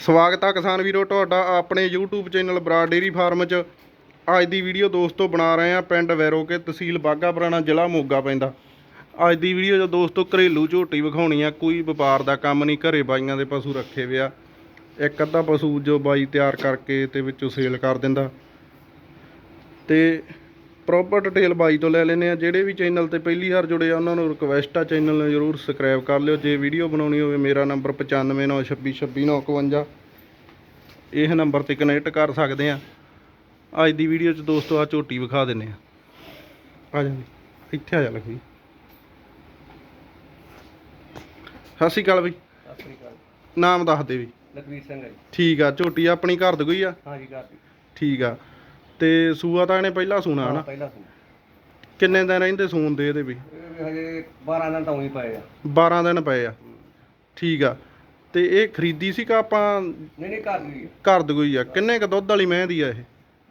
ਸਵਾਗਤ ਆ ਕਿਸਾਨ ਵੀਰੋ, ਤੁਹਾਡਾ ਆਪਣੇ YouTube channel Brar dairy farm 'ਚ। ਅੱਜ ਦੀ ਵੀਡੀਓ ਦੋਸਤੋ ਬਣਾ ਰਹੇ ਆ ਪਿੰਡ ਵੈਰੋਕੇ ਤਹਿਸੀਲ ਬਾਗਾ ਪੁਰਾਣਾ, ਜ਼ਿਲ੍ਹਾ ਮੋਗਾ ਪੈਂਦਾ। ਅੱਜ ਦੀ ਵੀਡੀਓ 'ਚ ਦੋਸਤੋ ਘਰੇਲੂ ਝੋਟੀ ਵਿਖਾਉਣੀ ਆ। ਕੋਈ ਵਪਾਰ ਦਾ ਕੰਮ ਨਹੀਂ, ਘਰੇ ਬਾਈਆਂ ਦੇ ਪਸ਼ੂ ਰੱਖੇ ਵੇ ਇੱਕ ਅੱਧਾ ਪਸ਼ੂ ਜੋ ਬਾਈ ਤਿਆਰ ਕਰਕੇ ਤੇ ਵਿੱਚੋਂ ਸੇਲ ਕਰ ਦਿੰਦਾ। ਤੇ ਪ੍ਰੋਪਰ ਡਿਟੇਲ ਬਾਈ ਤੋਂ ਲੈ ਲੈਨੇ ਆ ਜਿਹੜੇ ਵੀ ਚੈਨਲ ਤੇ ਪਹਿਲੀ ਵਾਰ ਜੁੜੇ ਆ ਉਹਨਾਂ ਨੂੰ ਰਿਕਵੈਸਟ ਆ ਚੈਨਲ ਨੂੰ ਜਰੂਰ ਸਬਸਕ੍ਰਾਈਬ ਕਰ ਲਿਓ। ਜੇ ਵੀਡੀਓ ਬਣਾਉਣੀ ਹੋਵੇ ਮੇਰਾ ਨੰਬਰ 9596262951 ਇਹ ਨੰਬਰ ਤੇ ਕਨੈਕਟ ਕਰ ਸਕਦੇ ਆ। ਅੱਜ ਦੀ ਵੀਡੀਓ 'ਚ ਦੋਸਤੋ ਆ ਝੋਟੀ ਵਿਖਾ ਦਿੰਨੇ ਆ। ਆ ਜਾ ਇੱਥੇ ਆ ਜਾ ਲਖੀ ਸਤਿ ਸ਼੍ਰੀ ਅਕਾਲ ਬਈ। ਸਤਿ ਸ੍ਰੀ ਅਕਾਲ। ਨਾਮ ਦੱਸ ਦੇ ਵੀ ਲਖਵੀਰ ਸਿੰਘ ਹੈ ਜੀ। ਠੀਕ ਆ ਝੋਟੀ ਆਪਣੀ ਘਰ ਦੀ ਕੋਈ ਆ? ਹਾਂਜੀ ਘਰ ਦੀ। ਠੀਕ ਆ। ਤੇ ਸੂਆ ਤਾਂ ਇਹਨੇ ਪਹਿਲਾਂ ਸੂਣਾ ਹਨਾ? ਪਹਿਲਾ ਸੁਣ। ਕਿੰਨੇ ਦਿਨ ਰਹਿੰਦੇ ਸੂਣ ਦੇ ਇਹਦੇ ਵੀ? ਇਹ ਵੀ ਹਜੇ 12 ਦਿਨ ਤਾਂ ਉਹੀ ਪਏ ਆ। 12 ਦਿਨ ਪਏ ਆ। ਠੀਕ ਆ। ਤੇ ਇਹ ਖਰੀਦੀ ਸੀ ਕਿ ਆਪਾਂ ਨਹੀਂ ਨਹੀਂ ਦੀ ਹੈ। ਘਰ ਦੀ ਕੋਈ ਆ? ਕਿੰਨੇ ਕ ਦੁੱਧ ਵਾਲੀ ਮਹਿ ਦੀ ਆ ਇਹ?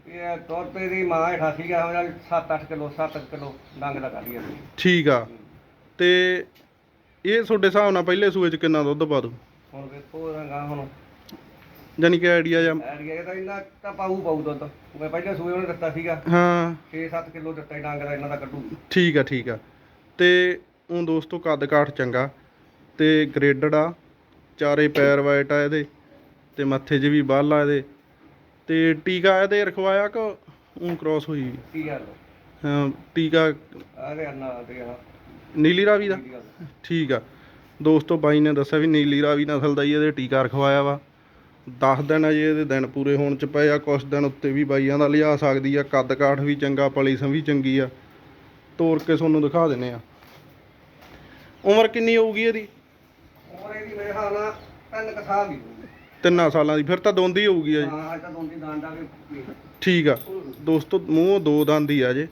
ਇਹ ਤੇ ਦੀ ਮਾਂ 88 ਗਿਆ ਹੋ ਜਾਂ 7-8 ਕਿਲੋ 7 ਕਿਲੋ ਡੰਗ ਦਾ ਕੱਢ ਗਿਆ ਠੀਕ ਆ। ਤੇ ਇਹ ਤੁਹਾਡੇ ਹਿਸਾਬ ਨਾਲ ਪਹਿਲੇ ਸੂਏ ਚ ਕਿੰਨਾ ਦੁੱਧ ਪਾ ਦੂ ਹੁਣ ਵੇਖੋ ਰੰਗਾ ਹੁਣ। ਯਾਨੀ ਕਿ ਆਈਡੀਆ ਜਾਂ ਐਡ ਗਿਆ ਤਾਂ ਇਹਨਾਂ ਤਾਂ ਪਾਊ ਪਾਊ ਦੁੱਧ। ਮੈਂ ਪਹਿਲੇ ਸੂਏ ਉਹਨੇ ਦਿੱਤਾ ਸੀਗਾ। ਹਾਂ। 6-7 ਕਿਲੋ ਦਿੱਤਾ ਸੀ ਡੰਗ ਦਾ ਇਹਨਾਂ ਦਾ ਕੱਢੂ। ਠੀਕ ਆ ਠੀਕ ਆ। ਤੇ ਉਹ ਦੋਸਤੋ ਕੱਦ ਕਾਠ ਚੰਗਾ। ਤੇ ਗ੍ਰੇਡਡ ਆ। ਚਾਰੇ ਪੈਰ ਵਾਈਟ ਆ ਇਹਦੇ। ਤੇ ਮੱਥੇ 'ਚ ਵੀ ਬੱਲ ਆ ਇਹਦੇ। ਤੇ ਟੀਕਾ ਇਹਦੇ ਰਖਵਾਇਆ ਕਿ ਉਹ ਕ੍ਰਾਸ ਹੋਈ? ਕੀ ਗੱਲ ਹਾਂ ਟੀਕਾ ਆਰੇ ਅੰਨਾ ਤੇ ਆ ਨੀਲੀ ਰਾਵੀ ਦਾ? ਠੀਕ ਆ। ਦੋਸਤੋ ਬਾਈ ਨੇ ਦੱਸਿਆ ਵੀ ਨੀਲੀ ਰਾਵੀ ਨਸਲ ਦਾ ਹੀ ਇਹਦੇ ਟੀਕਾ ਰਖਵਾਇਆ ਵਾ। 10 ਦਿਨ ਅਜੇ ਇਹਦੇ ਦਿਨ ਪੂਰੇ ਹੋਣ ਚ ਪਏ ਆ ਕੁਛ ਦਿਨ ਉੱਤੇ ਵੀ ਬਾਈਆਂ ਦਾ ਲਿਆ ਸਕਦੀ ਆ ਕੱਦ ਕਾਠ ਵੀ ਚੰਗਾ ਪਲੀ ਸੰ ਵੀ ਚੰਗੀ ਆ। ਤੋੜ ਕੇ ਤੁਹਾਨੂੰ ਦਿਖਾ ਦਿੰਨੇ ਆ। ਉਮਰ ਕਿੰਨੀ ਹੋਊਗੀ ਇਹਦੀ? ਹੋਰ ਇਹਦੀ ਮੇਰੇ ਹਾਲ ਨਾਲ ਤਿੰਨ ਕੁ ਸਾਲ ਦੀ ਹੋਊਗੀ। ਤਿੰਨਾਂ ਸਾਲਾਂ ਦੀ ਫਿਰ ਤਾਂ ਦੋਂਦੀ ਹੋਊਗੀ ਆ ਜੀ। ਹਾਂ ਅੱਜ ਤਾਂ ਦੋਂਦੀ ਦਾਂਡਾ ਕੇ ਠੀਕ ਆ। ਦੋਸਤੋ ਮੂੰਹ ਦੋ ਦੰਦ ਆ ਜੇ।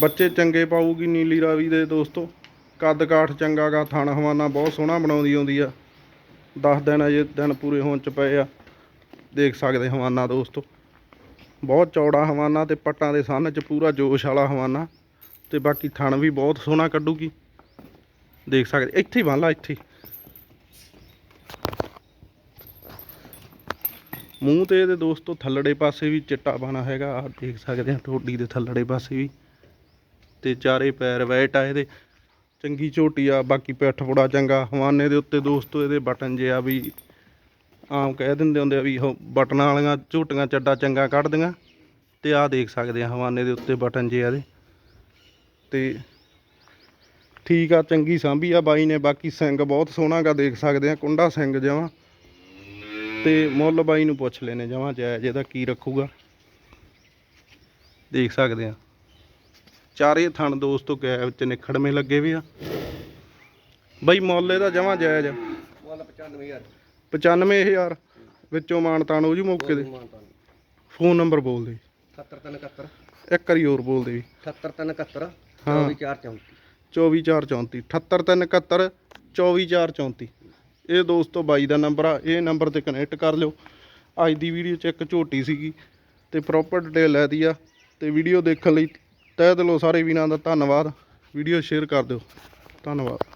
ਬੱਚੇ ਚੰਗੇ ਪਾਊਗੀ ਨੀਲੀ ਰਾਵੀ ਦੇ ਦੋਸਤੋ। ਕੱਦ ਕਾਠ ਚੰਗਾ ਗਾ ਥਣ ਹਵਾਨਾ ਬਹੁਤ ਸੋਹਣਾ ਬਣਾਉਂਦੀ ਆਉਂਦੀ ਆ। 10 ਦਿਨ ਅਜੇ ਦਿਨ ਪੂਰੇ ਹੋਣ ਚ ਪਏ ਆ। ਦੇਖ ਸਕਦੇ ਹਵਾਨਾ ਦੋਸਤੋ। ਬਹੁਤ ਚੌੜਾ ਹਵਾਨਾ ਤੇ ਪੱਟਾਂ ਦੇ ਸੰਨ ਚ ਪੂਰਾ ਜੋਸ਼ ਵਾਲਾ ਹਵਾਨਾ। ਤੇ ਬਾਕੀ ਥਣ ਵੀ ਬਹੁਤ ਸੋਹਣਾ ਕੱਢੂਗੀ। ਦੇਖ ਸਕਦੇ, ਇੱਥੇ ਹੀ ਬੰਨ ਲਾ, ਇੱਥੇ ਮੂੰਹ ਤੇ ਇਹਦੇ ਦੋਸਤੋ ਥੱਲੜੇ ਪਾਸੇ ਵੀ ਚਿੱਟਾ ਬਣਾ ਹੈਗਾ। ਆ ਦੇਖ ਸਕਦੇ ਆ, ਟੋਡੀ ਦੇ ਥੱਲੜੇ ਪਾਸੇ ਵੀ। ਤੇ ਚਾਰੇ ਪੈਰ ਵੈਟ ਆ ਇਹਦੇ। ਚੰਗੀ ਝੋਟੀ ਆ, ਬਾਕੀ ਪਿੱਠ ਬੜਾ ਚੰਗਾ। ਹਵਾਨੇ ਦੇ ਉੱਤੇ ਦੋਸਤੋ, ਇਹਦੇ ਬਟਨ ਜੇ ਆ ਵੀ ਆਮ ਕਹਿ ਦਿੰਦੇ ਹੁੰਦੇ ਆ ਵੀ ਉਹ ਬਟਨਾਂ ਵਾਲੀਆਂ ਝੋਟੀਆਂ ਚੱਡਾ ਚੰਗਾ ਕੱਢਦੀਆਂ ਤੇ ਆਹ ਦੇਖ ਸਕਦੇ ਆ, ਹਵਾਨੇ ਦੇ ਉੱਤੇ ਬਟਨ ਜੇ ਆ ਇਹਦੇ। ਤੇ ਠੀਕ ਆ, ਚੰਗੀ ਸਾਂਭੀ ਆ ਬਾਈ ਨੇ। ਬਾਕੀ ਸਿੰਘ ਬਹੁਤ ਸੋਹਣਾ ਗਾ ਦੇਖ ਸਕਦੇ ਆ, ਕੁੰਡਾ ਸਿੰਘ ਜਮਾਂ ਤੇ ਮੁੱਲ ਬਾਈ ਨੂੰ ਪੁੱਛ ਲੈਨੇ ਜਮਾਂ ਜਾਇਜ਼ ਇਹਦਾ ਕੀ ਰੱਖੂਗਾ। ਦੇਖ ਸਕਦੇ ਆ। ਚਾਰੇ ਥਣ ਦੋਸਤੋ ਗੈਬ ਚ ਨਿਖੜਵੇਂ ਲੱਗੇ ਵੀ ਆ। ਬਾਈ ਮੁੱਲ ਇਹਦਾ ਜਮਾਂ ਜਾਇਜ਼। ਮੁੱਲ 95000 95000 ਵਿੱਚੋਂ ਮਾਨਤਾਨ ਹੋ ਜੂ ਮੌਕੇ ਦੇ ਫੋਨ ਨੰਬਰ ਬੋਲ ਦੇ। 7371 ਇੱਕ ਵਾਰੀ ਹੋਰ ਬੋਲ ਦੇ ਵੀ। 7371 ਹਾਂ। 2434 24434 78371 24434 ਇਹ ਦੋਸਤੋ ਬਾਈ ਦਾ ਨੰਬਰ ਆ। ਇਹ ਨੰਬਰ ਤੇ ਕਨੈਕਟ ਕਰ ਲਿਓ। ਅੱਜ ਦੀ ਵੀਡੀਓ 'ਚ ਇੱਕ ਝੋਟੀ ਸੀਗੀ ਤੇ ਪ੍ਰੋਪਰ ਡਿਟੇਲ ਲੈ ਦੀ ਆ। ਤੇ ਵੀਡੀਓ ਦੇਖਣ ਲਈ ਤਹਿ ਦਿਲੋਂ ਸਾਰੇ ਵੀਰਾਂ ਦਾ ਧੰਨਵਾਦ। ਵੀਡੀਓ ਸ਼ੇਅਰ ਕਰ ਦਿਓ। ਧੰਨਵਾਦ।